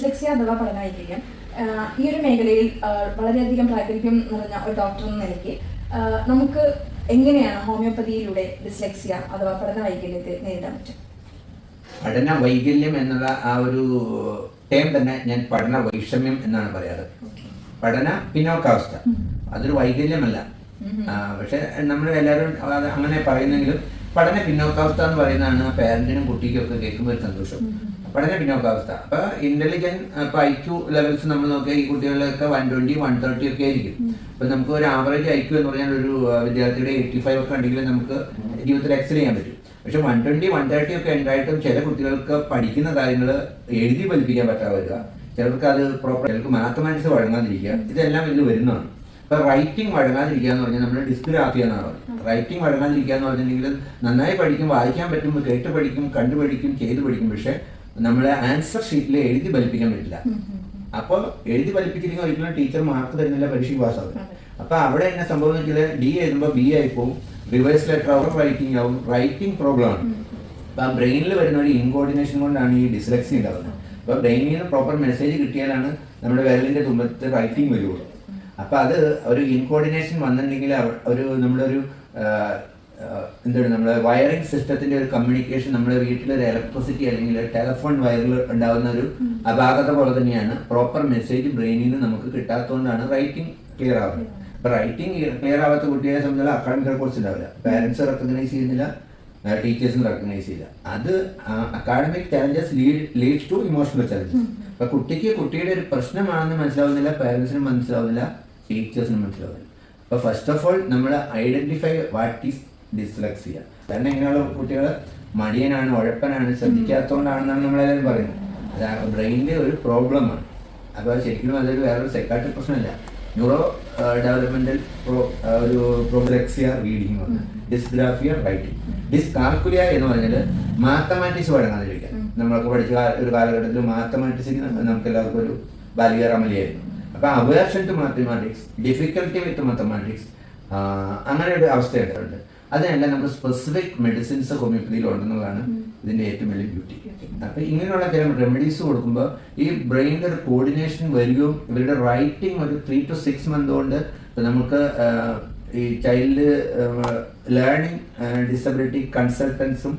Dyslexia അഥവാ പഠനവൈകല്യം ഈ ഒരു മേഖലയിൽ വളരെയധികം പ്രാഗൽഭ്യം നിറഞ്ഞ ഒരു ഡോക്ടർ എന്ന നിലയ്ക്ക് നമുക്ക് എങ്ങനെയാണ് ഹോമിയോപ്പതിയിലൂടെ ഡിസ്ലെക്സിയ അഥവാ പഠനവൈകല്യത്തെ നേരിടാൻ പറ്റും? പഠന വൈകല്യം എന്നുള്ള ആ ഒരു ടേം തന്നെ ഞാൻ പഠന വൈഷമ്യം എന്നാണ് പറയാറ്. പഠന പിന്നോക്കാവസ്ഥ. അതൊരു വൈകല്യമല്ല. പക്ഷെ നമ്മൾ എല്ലാവരും അങ്ങനെ പറയുന്നെങ്കിലും പഠന പിന്നോക്കാവസ്ഥ എന്ന് പറയുന്നതാണ് പേരന്റിനും കുട്ടിക്കും ഒക്കെ കേൾക്കുമ്പോൾ ഒരു സന്തോഷം. പഠന പിന്നോക്കാവസ്ഥ. അപ്പൊ ഇന്റലിജന്റ് ഇപ്പൊ ഐ ക്യു ലെവൽസ് നമ്മൾ നോക്കിയാൽ ഈ കുട്ടികളിലൊക്കെ വൺ ട്വന്റി വൺ തേർട്ടി ഒക്കെ ആയിരിക്കും. അപ്പൊ നമുക്ക് ഒരു ആവറേജ് ഐ ക്യു എന്ന് പറഞ്ഞാൽ ഒരു വിദ്യാർത്ഥിയുടെ എയ്റ്റി ഫൈവ് ഒക്കെ ഉണ്ടെങ്കിൽ നമുക്ക് ജീവിതത്തിൽ എക്സൽ ചെയ്യാൻ പറ്റും. പക്ഷെ വൺ ട്വന്റി വൺ തേർട്ടി ഒക്കെ ഉണ്ടായിട്ടും ചില കുട്ടികൾക്ക് പഠിക്കുന്ന കാര്യങ്ങൾ എഴുതി പതിപ്പിക്കാൻ പറ്റാതെ വരിക. ചിലർക്ക് അത് പ്രോപ്പർ ചിലർക്ക് മാത്തമാറ്റിക്സ് വഴങ്ങാതിരിക്കുക. ഇതെല്ലാം ഇതിൽ വരുന്നതാണ്. റൈറ്റിംഗ് വഴങ്ങാതിരിക്കുക എന്ന് പറഞ്ഞാൽ നമ്മൾ ഡിസ്ഗ്രാഫിയ എന്നാണ് പറയുന്നത് റൈറ്റിംഗ് വഴങ്ങാതിരിക്കുക എന്ന് പറഞ്ഞിട്ടുണ്ടെങ്കിൽ നന്നായി പഠിക്കും വായിക്കാൻ പറ്റും കേട്ട് പഠിക്കും കണ്ടു പഠിക്കും ചെയ്ത് പഠിക്കും. പക്ഷെ നമ്മളെ ആൻസർ ഷീറ്റിൽ എഴുതി ഫലിപ്പിക്കാൻ പറ്റില്ല. അപ്പോൾ എഴുതി ഫലിപ്പിച്ചില്ലെങ്കിൽ ഒരിക്കലും ടീച്ചർ മാർക്ക് തരുന്നില്ല പരീക്ഷയ്ക്ക് ആവും അപ്പൊ അവിടെ എന്നെ സംഭവം വെച്ചാൽ ഡി എഴുതുമ്പോൾ ബി ആയി പോകും റിവേഴ്സ് ലെറ്റർ ആവും റൈറ്റിംഗ് ആവും റൈറ്റിംഗ് പ്രോബ്ലം ആണ് അപ്പൊ ആ ബ്രെയിനിൽ വരുന്ന ഒരു ഇൻകോർഡിനേഷൻ കൊണ്ടാണ് ഈ ഡിസ്ലക്സി ഉണ്ടാവുന്നത്. അപ്പൊ ബ്രെയിനിൽ നിന്ന് പ്രോപ്പർ മെസ്സേജ് കിട്ടിയാലാണ് നമ്മുടെ വിരലിന്റെ തുമ്പത്ത് റൈറ്റിംഗ് വരുള്ളൂ. അപ്പൊ അത് ഒരു ഇൻകോർഡിനേഷൻ വന്നിട്ടുണ്ടെങ്കിൽ ഒരു നമ്മുടെ ഒരു എന്താണ് നമ്മുടെ വയറിംഗ് സിസ്റ്റത്തിന്റെ ഒരു കമ്മ്യൂണിക്കേഷൻ നമ്മുടെ വീട്ടിലൊരു ഇലക്ട്രിസിറ്റി അല്ലെങ്കിൽ ഒരു ടെലഫോൺ വയറിൽ ഉണ്ടാകുന്ന ഒരു അപാകത പോലെ തന്നെയാണ് പ്രോപ്പർ മെസ്സേജ് ബ്രെയിനിൽ നിന്ന് നമുക്ക് കിട്ടാത്തതുകൊണ്ടാണ് റൈറ്റിംഗ് ക്ലിയർ ആവുന്നത്. അപ്പൊ റൈറ്റിംഗ് ക്ലിയർ ആവാത്ത കുട്ടിയെ സംബന്ധിച്ചുള്ള അക്കാഡമിക് റെക്കോർഡ്സ് ഉണ്ടാവില്ല. പാരന്റ്സ് റെക്കഗ്നൈസ് ചെയ്യുന്നില്ല ടീച്ചേഴ്സും റെക്കഗ്നൈസ് ചെയ്യില്ല അത് academic challenges lead leads to emotional challenges അപ്പൊ കുട്ടിക്ക് കുട്ടിയുടെ ഒരു പ്രശ്നമാണെന്ന് മനസ്സിലാവുന്നില്ല പാരന്റ്സിനും മനസ്സിലാവുന്നില്ല ടീച്ചേഴ്സിനും മനസ്സിലാവും അപ്പൊ ഫസ്റ്റ് ഓഫ് ഓൾ നമ്മൾ ഐഡന്റിഫൈ വാട്ട് ഈസ് ഡിസ്ലക്സിയ കാരണം ഇങ്ങനെയുള്ള കുട്ടികൾ മടിയനാണ് ഉഴപ്പനാണ് ശ്രദ്ധിക്കാത്തതുകൊണ്ടാണെന്നാണ് നമ്മളെല്ലാവരും പറയുന്നത്. അത് ബ്രെയിനിന്റെ ഒരു പ്രോബ്ലമാണ് അപ്പോൾ ശരിക്കും അതൊരു വേറൊരു സൈക്കാട്രിക് പ്രശ്നമല്ല. ന്യൂറോ ഡെവലപ്മെന്റൽ ഒരു പ്രോബ്ലക്സിയ റീഡിങ് വന്ന് ഡിസ്ഗ്രാഫിയ റൈറ്റിംഗ് ഡിസ്കാൽക്കുലിയ എന്ന് പറഞ്ഞാൽ മാത്തമാറ്റിക്സ് വഴങ്ങാതിരിക്കുക നമ്മളൊക്കെ പഠിച്ച ഒരു കാലഘട്ടത്തിൽ മാത്തമാറ്റിക്സിന് നമുക്ക് എല്ലാവർക്കും ഒരു ബാലിക റമലിയായിരുന്നു അപ്പൊ aversion to mathematics difficulty with mathematics അങ്ങനെ ഒരു അവസ്ഥയുണ്ട് അതിനെല്ലാം നമ്മൾ സ്പെസിഫിക് മെഡിസിൻസ് ഹോമിയോപ്പതിയിൽ ഉണ്ടെന്നുള്ളതാണ് ഇതിന്റെ ഏറ്റവും വലിയ ബ്യൂട്ടി അപ്പൊ ഇങ്ങനെയുള്ള ചില റെമഡീസ് കൊടുക്കുമ്പോൾ ഈ ബ്രെയിനിന്റെ ഒരു കോർഡിനേഷൻ വരികയും ഇവരുടെ റൈറ്റിംഗ് ഒരു ത്രീ ടു സിക്സ് മന്ത് കൊണ്ട് നമുക്ക് ഈ ചൈൽഡ് ലേണിംഗ് ഡിസബിലിറ്റി കൺസൾട്ടൻസും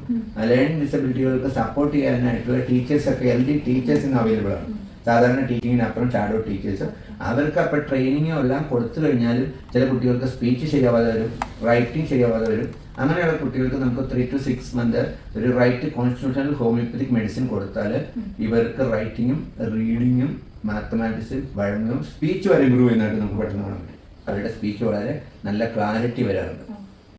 ലേണിംഗ് ഡിസബിലിറ്റികൾക്ക് സപ്പോർട്ട് ചെയ്യാനായിട്ടുള്ള ടീച്ചേഴ്സൊക്കെ എൽ ഡി ടീച്ചേഴ്സ് ഇന്ന് അവൈലബിൾ ആണ്. സാധാരണ ടീച്ചിങ്ങിന് അപ്പുറം ഷാഡോ ടീച്ചേഴ്സ് അവർക്ക് അപ്പോൾ ട്രെയിനിങ്ങും എല്ലാം കൊടുത്തു കഴിഞ്ഞാലും ചില കുട്ടികൾക്ക് സ്പീച്ച് ശരിയാവാതെ വരും റൈറ്റിംഗ് ശരിയാവാതെ വരും. അങ്ങനെയുള്ള കുട്ടികൾക്ക് നമുക്ക് ത്രീ ടു സിക്സ് മന്ത് ഒരു റൈറ്റ് കോൺസ്റ്റിറ്റ്യൂഷണൽ ഹോമിയോപ്പതിക് മെഡിസിൻ കൊടുത്താൽ ഇവർക്ക് റൈറ്റിങ്ങും റീഡിങ്ങും മാത്തമാറ്റിക്സും വഴങ്ങും. സ്പീച്ച് വരെ ഇമ്പ്രൂവ് ചെയ്യുന്നതായിട്ട് നമുക്ക് പെട്ടെന്ന് കാണാൻ പറ്റും അവരുടെ സ്പീച്ച് വളരെ നല്ല ക്ലാരിറ്റി വരാറുണ്ട്.